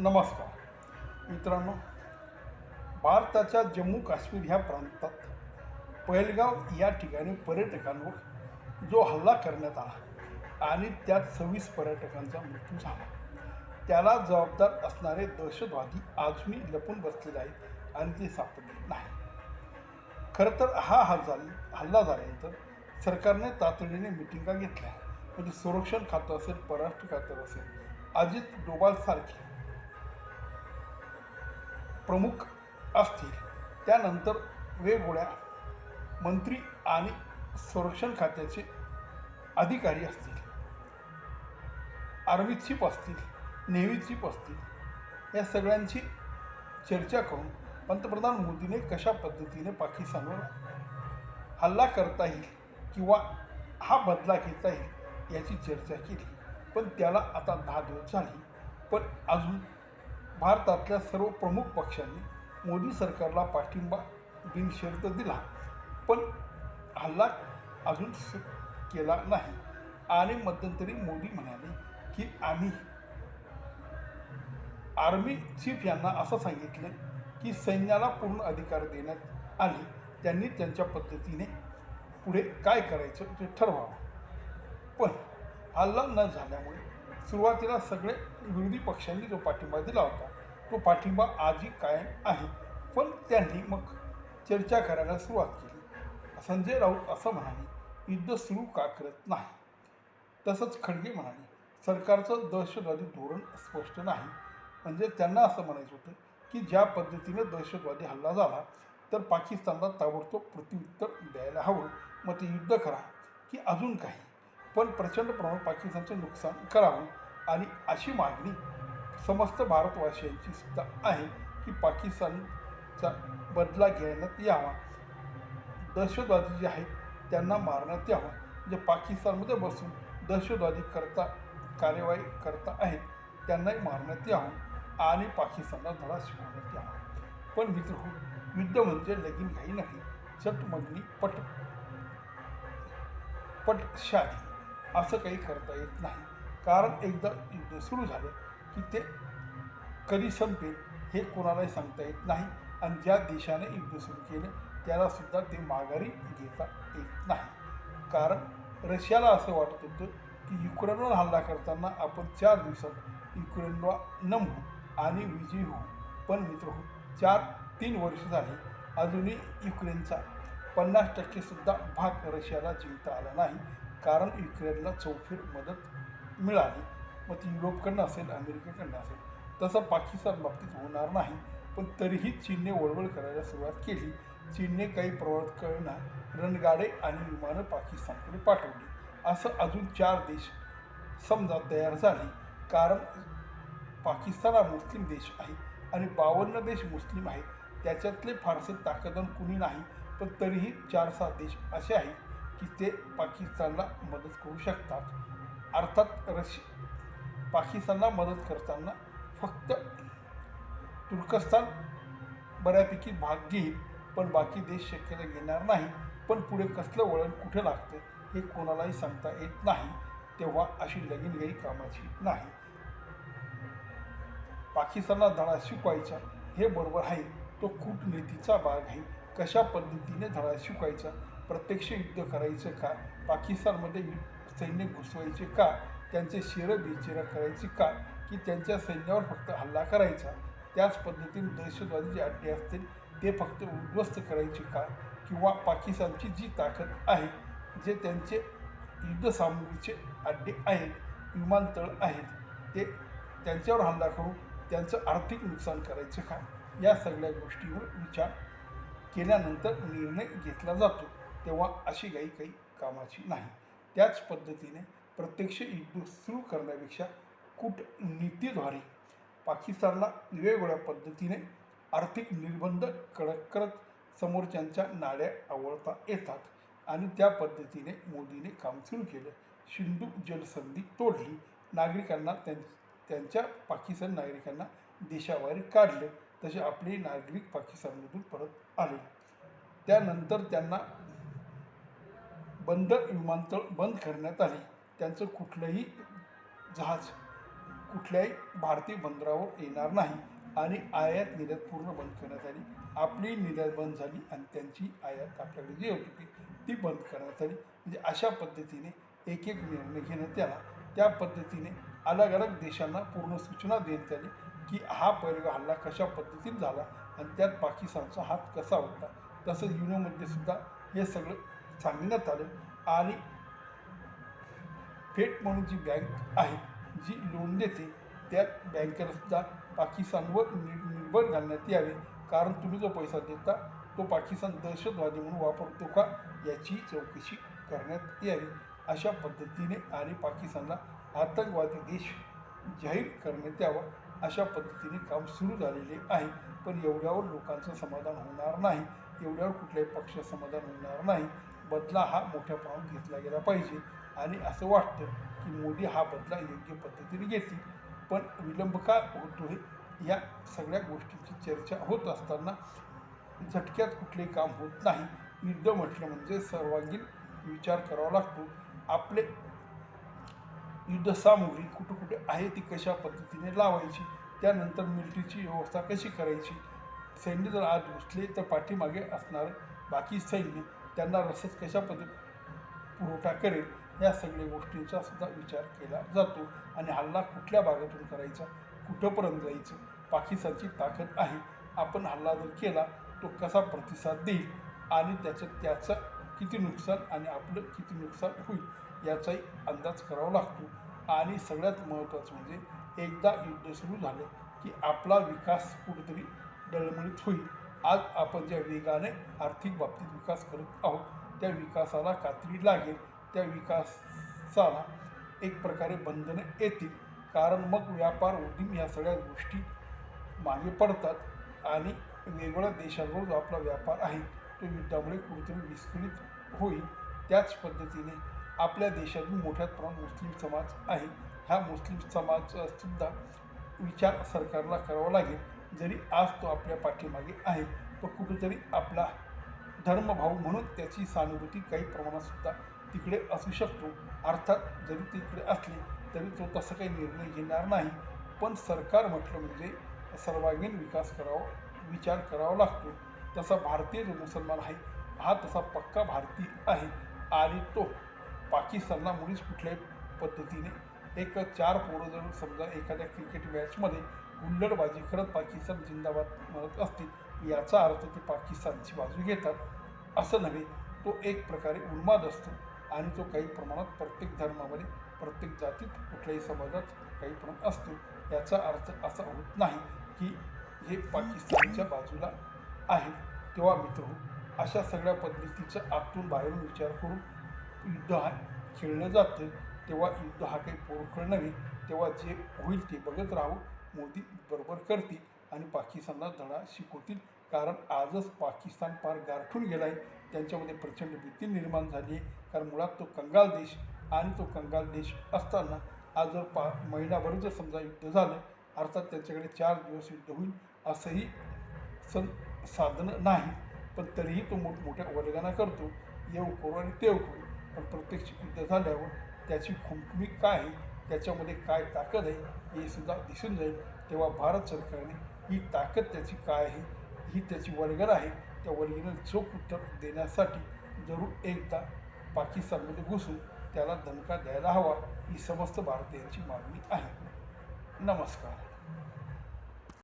नमस्कार. मित्रांनो भारताच्या जम्मू काश्मीर ह्या प्रांतात पहलगाव या ठिकाणी पर्यटकांवर जो हल्ला करण्यात आला आणि त्यात सव्वीस पर्यटकांचा मृत्यू झाला. त्याला जबाबदार असणारे दहशतवादी अजूनही लपून बसलेले आहेत आणि ते सापडले नाही खरं तर हा हल्ला हल्ला झाल्यानंतर सरकारने तातडीने मिटिंगा घेतल्या. म्हणजे संरक्षण खातं असेल परराष्ट्र खातं असेल अजित डोबालसारखे प्रमुख असतील. त्यानंतर वेगवेगळ्या मंत्री आणि संरक्षण खात्याचे अधिकारी असतील. आर्मी चीफ असतील नेव्ही चीफ असतील या सगळ्यांची चर्चा करून पंतप्रधान मोदीने कशा पद्धतीने पाकिस्तानवर हल्ला करता येईल किंवा हा बदला घेता येईल याची चर्चा केली. पण त्याला आता दहा दिवस झाली. पण अजून भारतातल्या सर्व प्रमुख पक्षांनी मोदी सरकारला पाठिंबा बिनशर्त दिला. पण हल्ला अजून सु केला नाही. आणि मध्यंतरी मोदी म्हणाले की आम्ही आर्मी चीफ यांना असं सांगितलं की सैन्याला पूर्ण अधिकार देण्यात आले. त्यांनी त्यांच्या पद्धतीने पुढे काय करायचं ते ठरवावं. पण हल्ला न झाल्यामुळे सुरुवातीला सगळे विरोधी पक्षांनी जो पाठिंबा दिला होता तो पाठिंबा आजही कायम आहे. पण त्यांनी मग चर्चा करायला सुरुवात केली. संजय राऊत असं म्हणाले युद्ध सुरू का करत नाही? तसंच खडगे म्हणाले सरकारचं दहशतवादी धोरण स्पष्ट नाही. म्हणजे त्यांना असं म्हणायचं होतं की ज्या पद्धतीने दहशतवादी हल्ला झाला तर पाकिस्तानला ताबडतोब प्रत्युत्तर द्यायला हवं. मग ते युद्ध करा की अजून काही. पण प्रचंड प्रमाणात पाकिस्तानचं नुकसान करावं आणि अशी मागणी समस्त भारतवासियांची सुद्धा आहे की पाकिस्तानचा बदला घेण्यात यावा. दहशतवादी जे आहेत त्यांना मारण्यात यावं. जे पाकिस्तानमध्ये बसून दहशतवादी करता कार्यवाही करता आहेत त्यांनाही मारण्यात यावं आणि पाकिस्तानला धडा शिकवण्यात यावा. पण मित्र हो युद्ध म्हणजे लगीन काही नाही चट मगनी पट पट शादी असं काही करता येत नाही. कारण एकदा युद्ध सुरू झालं की ते कधी संपेल हे कोणालाही सांगता येत नाही. आणि ज्या देशाने युद्ध सुरू केलं त्यालासुद्धा ते माघारी घेता येत नाही. कारण रशियाला असं वाटत होतं की युक्रेनवर हल्ला करताना आपण चार दिवसात युक्रेनला नमू आणि विजयी होऊ. पण मित्र हो चार तीन वर्ष झाली अजूनही युक्रेनचा पन्नास टक्केसुद्धा भाग रशियाला जिंकता आला नाही. कारण युक्रेनला चौफेर मदत मिळाली. मग ती युरोपकडनं असेल अमेरिकेकडनं असेल तसं पाकिस्तान बाबतीत होणार नाही. पण तरीही चीनने वळवळ करायला सुरुवात केली. चीनने काही प्रमाणात कळणार रणगाडे आणि विमानं पाकिस्तानकडे पाठवली. असं अजून चार देश समजा तयार झाले. कारण पाकिस्तान हा मुस्लिम देश आहे आणि बावन्न देश मुस्लिम आहेत. त्याच्यातले फारसे ताकदन कुणी नाही. पण तरीही चार सात देश असे आहेत. की ते पाकिस्तानला मदत करू शकतात. अर्थात रश पाकिस्तानला मदत करताना फक्त तुर्कस्तान बऱ्यापैकी भाग घेईल पण बाकी देश शक्यता घेणार नाही. पण पुढे कसलं वळण कुठे लागतं हे कोणालाही सांगता येत नाही तेव्हा अशी लगीनगाई कामाची नाही. पाकिस्तानला धडा शिकवायचा हे बरोबर आहे. तो कूटनीतीचा भाग आहे. कशा पद्धतीने धडा शिकवायचा प्रत्यक्ष युद्ध करायचं का? पाकिस्तानमध्ये सैन्य घुसवायचे का? त्यांचे शिरं बेचिरं करायचे का? की त्यांच्या सैन्यावर फक्त हल्ला करायचा? त्याच पद्धतीने दहशतवादी जे अड्डे असतील ते फक्त उद्ध्वस्त करायचे का? किंवा पाकिस्तानची जी ताकद आहे जे त्यांचे युद्धसामुग्रीचे अड्डे आहेत विमानतळ आहेत ते त्यांच्यावर हल्ला करून त्यांचं आर्थिक नुकसान करायचं का? या सगळ्या गोष्टीवर विचार केल्यानंतर निर्णय घेतला जातो. तेव्हा अशी काही काही कामाची नाही. त्याच पद्धतीने प्रत्यक्ष युद्ध सुरू करण्यापेक्षा कूटनीतीद्वारे पाकिस्तानला वेगवेगळ्या पद्धतीने आर्थिक निर्बंध कडक करत समोरच्यांच्या नाड्या आवळता येतात आणि त्या पद्धतीने मोदीने काम सुरू केलं. सिंधू जलसंधी तोडली. नागरिकांना त्यां त्यांच्या पाकिस्तान नागरिकांना देशाबाहेर काढले. तसे आपले नागरिक पाकिस्तानमधून परत आले. त्यानंतर त्यांना बंद विमानतळ बंद करण्यात आले. त्यांचं कुठलंही जहाज कुठल्याही भारतीय बंदरावर येणार नाही आणि आयात निर्यात पूर्ण बंद करण्यात आली. आपली निर्यात बंद झाली आणि त्यांची आयात आपल्याकडे जी होती ती ती बंद करण्यात आली. म्हणजे अशा पद्धतीने एक एक निर्णय घेण्यात आला. त्या पद्धतीने अलग अलग देशांना पूर्ण सूचना देण्यात आली की हा पहिला हल्ला कशा पद्धतीने झाला आणि त्यात पाकिस्तानचा हात कसा होता. तसंच युनोमध्ये सुद्धा हे सगळं सांगण्यात आलं आणि फेट म्हणून जी बँक आहे जी लोन देते त्यात बँकेलासुद्धा पाकिस्तानवर नि निर्भर घालण्यात यावे. कारण तुम्ही जो पैसा देता तो पाकिस्तान दहशतवादी म्हणून वापरतो का याची चौकशी करण्यात यावी. अशा पद्धतीने आणि पाकिस्तानला आतंकवादी देश जाहीर करण्यात यावा. अशा पद्धतीने काम सुरू झालेले आहे. पण एवढ्यावर लोकांचं समाधान होणार नाही. एवढ्यावर कुठल्याही पक्ष समाधान होणार नाही. बदला हा मोठ्या प्रमाणात घेतला गेला पाहिजे. आणि असं वाटतं की मोदी हा बदला योग्य पद्धतीने घेतील. पण विलंब का होतो हे या सगळ्या गोष्टींची चर्चा होत असताना झटक्यात कुठलेही काम होत नाही. युद्ध म्हटलं म्हणजे सर्वांगीण विचार करावा लागतो. आपले युद्ध सामुग्री कुठं कुठे आहे ती कशा पद्धतीने लावायची? त्यानंतर मिलिटरीची व्यवस्था कशी करायची? सैन्य जर आज घुसले तर पाठीमागे असणारं बाकी सैन्य त्यांना रसद कशा पद्धती पुरवठा करेल या सगळ्या गोष्टींचा सुद्धा विचार केला जातो. आणि हल्ला कुठल्या भागातून करायचा कुठंपर्यंत जायचं पाकिस्तानची ताकद आहे. आपण हल्ला जर केला तो कसा प्रतिसाद देईल आणि त्याचं त्याचं किती नुकसान आणि आपलं किती नुकसान होईल याचाही अंदाज करावा लागतो. आणि सगळ्यात महत्त्वाचं म्हणजे एकदा युद्ध सुरू झालं की आपला विकास कुठेतरी डळमळीत होईल. आज आपण ज्या वेगाने आर्थिक बाबतीत विकास करत आहोत त्या विकासाला कात्री लागेल. त्या विकासाला एक प्रकारे बंधने येतील. कारण मग व्यापार उद्यम ह्या सगळ्या गोष्टी मागे पडतात आणि वेगवेगळ्या देशांवर जो आपला व्यापार आहे तो युद्धामुळे कुठेतरी विस्कळीत होईल. त्याच पद्धतीने आपल्या देशातून मोठ्या प्रमाणात मुस्लिम समाज आहे. ह्या मुस्लिम समाजसुद्धा विचार सरकारला करावा लागेल. जरी आज तो आपल्या पाठीमागे आहे तो कुठेतरी आपला धर्मभाव म्हणून त्याची सहानुभूती काही प्रमाणातसुद्धा तिकडे असू शकतो. अर्थात जरी तिकडे असली तरी तो तसा काही निर्णय घेणार नाही. पण सरकार म्हटलं म्हणजे सर्वांगीण विकास करावा विचार करावा लागतो. तसा भारतीय जो मुसलमान आहे हा तसा पक्का भारतीय आहे. आणि तो पाकिस्तानला मुळीच कुठल्याही पद्धतीने एक चार पोरं जर समजा एखाद्या क्रिकेट मॅचमध्ये हुल्लडबाजी करत पाकिस्तान जिंदाबाद म्हणत असतील याचा अर्थ ते पाकिस्तानची बाजू घेतात. असं नव्हे तो एक प्रकारे उन्माद असतो आणि तो काही प्रमाणात प्रत्येक धर्मामध्ये प्रत्येक जातीत कुठल्याही समाजात काही प्रमाणात असतो. याचा अर्थ असा होत नाही की हे पाकिस्तानच्या बाजूला आहे. तेव्हा मित्र हो, अशा सगळ्या पद्धतीचं आतून बाहेरून विचार करून युद्ध हा खेळलं जातं. तेव्हा युद्ध हा काही पोरखळ नव्हे. तेव्हा जे होईल ते बघत राहू मोदी बरोबर करतील आणि पाकिस्तानला धडा शिकवतील. कारण आजच पाकिस्तान फार गारठून गेला आहे त्यांच्यामध्ये प्रचंड भीती निर्माण झाली आहे. कारण मुळात तो कंगाल देश आणि तो कंगाल देश असताना आज जर पा महिनाभर जर समजा युद्ध झालं अर्थात त्यांच्याकडे चार दिवस युद्ध होईल असंही सं साधनं नाही पण तरीही तो मोठमोठ्या वर्गाना करतो. येऊ करू आणि तेव करू. पण प्रत्यक्ष युद्ध झाल्यावर त्याची खुमखुमी काय आहे? त्याच्यामध्ये काय ताकद आहे? हे सुद्धा दिसून जाईल तेव्हा भारत सरकारने ही ताकद त्याची काय आहे? ही त्याची वर्गण आहे. त्या वर्गणीला चोख उत्तर देण्यासाठी जरूर एकदा पाकिस्तानमध्ये घुसून त्याला दणका द्यायला हवा ही समस्त भारतीयांची मागणी आहे. नमस्कार.